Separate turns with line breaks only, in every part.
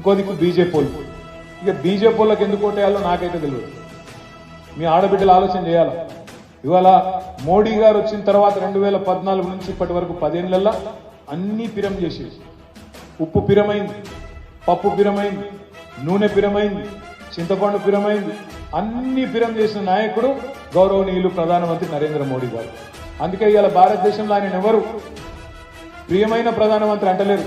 ఇంకో దిక్కు బీజేపీ వాళ్ళు ఇక బీజేపీ వాళ్ళకి ఎందుకు ఓటేయాలో నాకైతే తెలియదు మీ ఆడబిడ్డలు ఆలోచన చేయాలి? ఇవాళ మోడీ గారు వచ్చిన తర్వాత రెండు వేల పద్నాలుగు నుంచి ఇప్పటి వరకు పదేళ్ళల్లో అన్నీ పిరం చేసేసి ఉప్పు పిరమైంది పప్పు పిరమైంది నూనె పిరమైంది చింతపండు పిరమైంది అన్ని పిరం చేసిన నాయకుడు గౌరవనీయులు ప్రధానమంత్రి నరేంద్ర మోడీ గారు. అందుకే ఇవాళ భారతదేశంలో ఆయన ఎవరు ప్రియమైన ప్రధానమంత్రి అంటలేరు.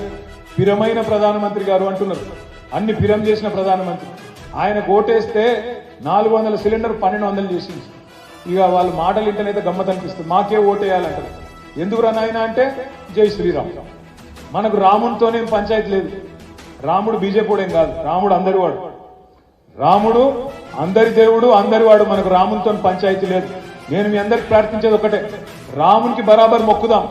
పిరమైన ప్రధానమంత్రి గారు అంటున్నారు. అన్ని పిరం చేసిన ప్రధానమంత్రి. ఆయన ఓటేస్తే నాలుగు వందల సిలిండర్ పన్నెండు వందలు చేసింది. ఇక వాళ్ళ మాటలు ఇంటనైతే గమ్మత్ అనిపిస్తుంది. మాకే ఓటేయాలంటారు. ఎందుకు రానాయన అంటే? జై శ్రీరామ్. మనకు రామునితోనేం పంచాయతీ లేదు. రాముడు బీజేపీడేం కాదు. రాముడు అందరి వాడు. రాముడు అందరి దేవుడు అందరి వాడు. మనకు రామునితో పంచాయతీ లేదు. నేను మీ అందరికి ప్రార్థించేది ఒకటే రామునికి బరాబర్ మొక్కుదాం.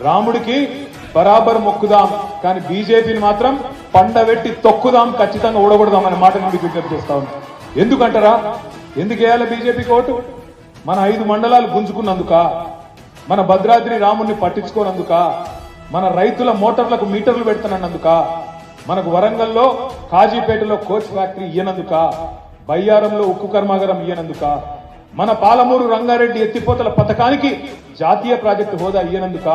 రాముడికి బరాబర్ మొక్కుదాం. కానీ బీజేపీని మాత్రం పండబెట్టి తొక్కుదాం ఖచ్చితంగా ఓడగొడదాం అనే మాట నేను విజ్ఞప్తి చేస్తా ఉన్నాను ఎందుకంటారా? ఎందుకు వేయాలి బీజేపీకి ఓటు? మన ఐదు మండలాలు గుంజుకున్నందుక మన భద్రాద్రి రాముణ్ణి పట్టించుకోనందుక మన రైతుల మోటార్లకు మీటర్లు పెడుతున్నందుక మనకు వరంగల్లో కాజీపేటలో కోచ్ ఫ్యాక్టరీ ఇయ్యనందుక బయ్యారంలో ఉక్కు కర్మాగారం ఇయ్యనందుక మన పాలమూరు రంగారెడ్డి ఎత్తిపోతల పథకానికి జాతీయ ప్రాజెక్టు హోదా ఇయ్యనందుక?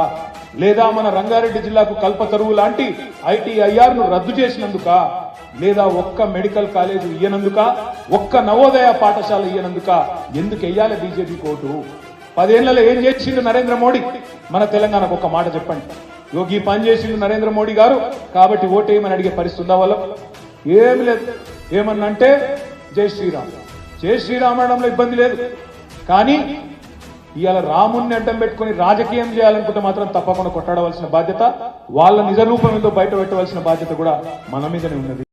లేదా మన రంగారెడ్డి జిల్లాకు కల్పతరువు లాంటి ఐటీఐఆర్ను రద్దు చేసినందుక? లేదా ఒక్క మెడికల్ కాలేజ్ ఇయ్యనందుక? ఒక్క నవోదయ పాఠశాల ఇయ్యనందుక? ఎందుకు వెయ్యాలి బీజేపీ కోటు? పదేళ్ళలో ఏం చేసిండు నరేంద్ర మోడీ? మన తెలంగాణకు ఒక మాట చెప్పండి. యోగి పని చేసిండు నరేంద్ర మోడీ గారు కాబట్టి ఓటేయమని అడిగే పరిస్థితి ఉందా వాళ్ళం ఏం లేదు. ఏమన్నంటే జై శ్రీరామ్. చేసి శ్రీరామ్ ఇబ్బంది లేదు. కానీ ఇవాళ రాముణ్ణి అడ్డం పెట్టుకుని రాజకీయం చేయాలనుకుంటే మాత్రం తప్పకుండా కొట్టాడవలసిన బాధ్యత వాళ్ళ నిజ రూపంతో ఏదో బయట పెట్టవలసిన బాధ్యత కూడా మన మీదనే ఉన్నది.